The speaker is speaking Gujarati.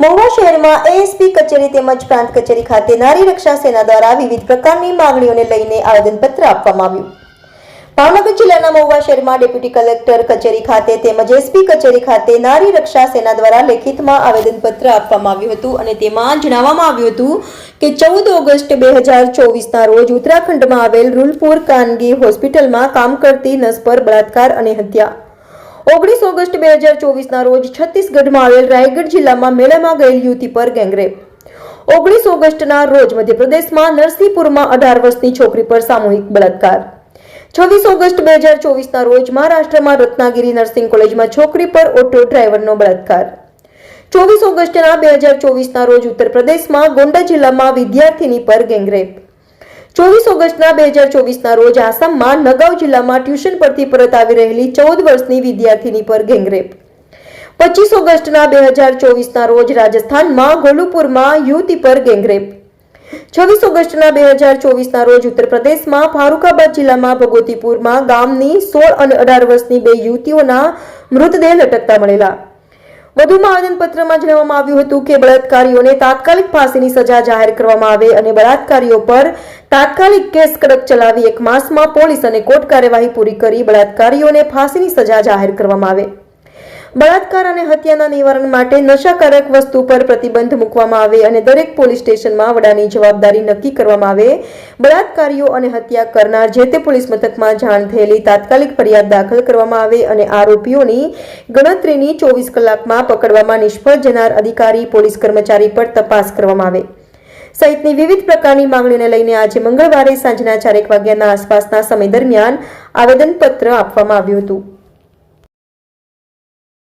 મહુવા શહેરમાં એએસપી કચેરી તેમજ પ્રાંત કચેરી ખાતે નારી રક્ષા સેના દ્વારા વિવિધ પ્રકારની માંગણીઓને લઈને આવેદનપત્ર આપવામાં આવ્યું. ભાવનગર જિલ્લાના મહુવા શહેરમાં ડેપ્યુટી કલેક્ટર કચેરી ખાતે તેમજ એસપી કચેરી ખાતે નારી રક્ષા સેના દ્વારા લેખિતમાં આવેદનપત્ર આપવામાં આવ્યું હતું અને તેમાં જણાવવામાં આવ્યું હતું કે ચૌદ ઓગસ્ટ બે હજાર ચોવીસના રોજ ઉત્તરાખંડમાં આવેલ રૂલપુર કાનગી હોસ્પિટલમાં કામ કરતી નસ પર બળાત્કાર અને હત્યા ઓગણીસ ઓગસ્ટ બે હજાર ચોવીસના રોજ છત્તીસગઢમાં આવેલ રાયગઢ જિલ્લામાં મેળામાં ગયેલ યુવતી પર ગેંગરેપ. ઓગણીસ ઓગસ્ટના રોજ મધ્યપ્રદેશમાં નરસિંહપુરમાં અઢાર વર્ષની છોકરી પર સામૂહિક બળાત્કાર. છવ્વીસ ઓગસ્ટ બે હજાર ચોવીસના રોજ મહારાષ્ટ્રમાં રત્નાગીરી નર્સિંગ કોલેજમાં છોકરી પર ઓટો ડ્રાઈવરનો બળાત્કાર. ચોવીસ ઓગસ્ટના બે હજાર ચોવીસના રોજ ઉત્તર પ્રદેશમાં ગોંડા જિલ્લામાં વિદ્યાર્થીની પર ગેંગરેપ. ચોવીસ ઓગસ્ટના બે હજાર ચોવીસના રોજ આસામમાં નગાઉ જિલ્લામાં ટ્યુશન પરથી પરત આવી રહેલી ચૌદ વર્ષની વિદ્યાર્થીની પર ગેંગરેપ. પચીસ ઓગસ્ટના બે હજાર ચોવીસના રોજ રાજસ્થાનમાં ગોલુપુરમાં યુવતી પર ગેંગરેપ. છવ્વીસ ઓગસ્ટના બે હજાર ચોવીસના રોજ ઉત્તર પ્રદેશમાં ફારુકાબાદ જિલ્લામાં ભગવતીપુરમાં ગામની સોળ અને અઢાર વર્ષની બે યુવતીઓના મૃતદેહ લટકતા મળેલા. વધુમાં આવેદનપત્રમાં જણાવવામાં આવ્યું હતું કે બળાત્કારીઓને તાત્કાલિક ફાંસીની સજા જાહેર કરવામાં આવે અને બળાત્કારીઓ પર તાત્કાલિક કેસ કડક ચલાવી એક માસમાં પોલીસ અને કોર્ટ કાર્યવાહી પૂરી કરી બળાત્કારીઓને ફાંસીની સજા જાહેર કરવામાં આવે. બળાત્કાર અને હત્યાના નિવારણ માટે નશાકારક વસ્તુ પર પ્રતિબંધ મૂકવામાં આવે અને દરેક પોલીસ સ્ટેશનમાં વડાની જવાબદારી નક્કી કરવામાં આવે. બળાત્કારીઓ અને હત્યા કરનાર જે તે પોલીસ મથકમાં જાણ થયેલી તાત્કાલિક ફરિયાદ દાખલ કરવામાં આવે અને આરોપીઓની ગણતરીની ચોવીસ કલાકમાં પકડવામાં નિષ્ફળ જનાર અધિકારી, પોલીસ કર્મચારી પર તપાસ કરવામાં આવે. સહિતની વિવિધ પ્રકારની માંગણીઓને લઈને આજે મંગળવારે સાંજના ચારેક વાગ્યાના આસપાસના સમય દરમિયાન આવેદનપત્ર આપવામાં આવ્યું હતું.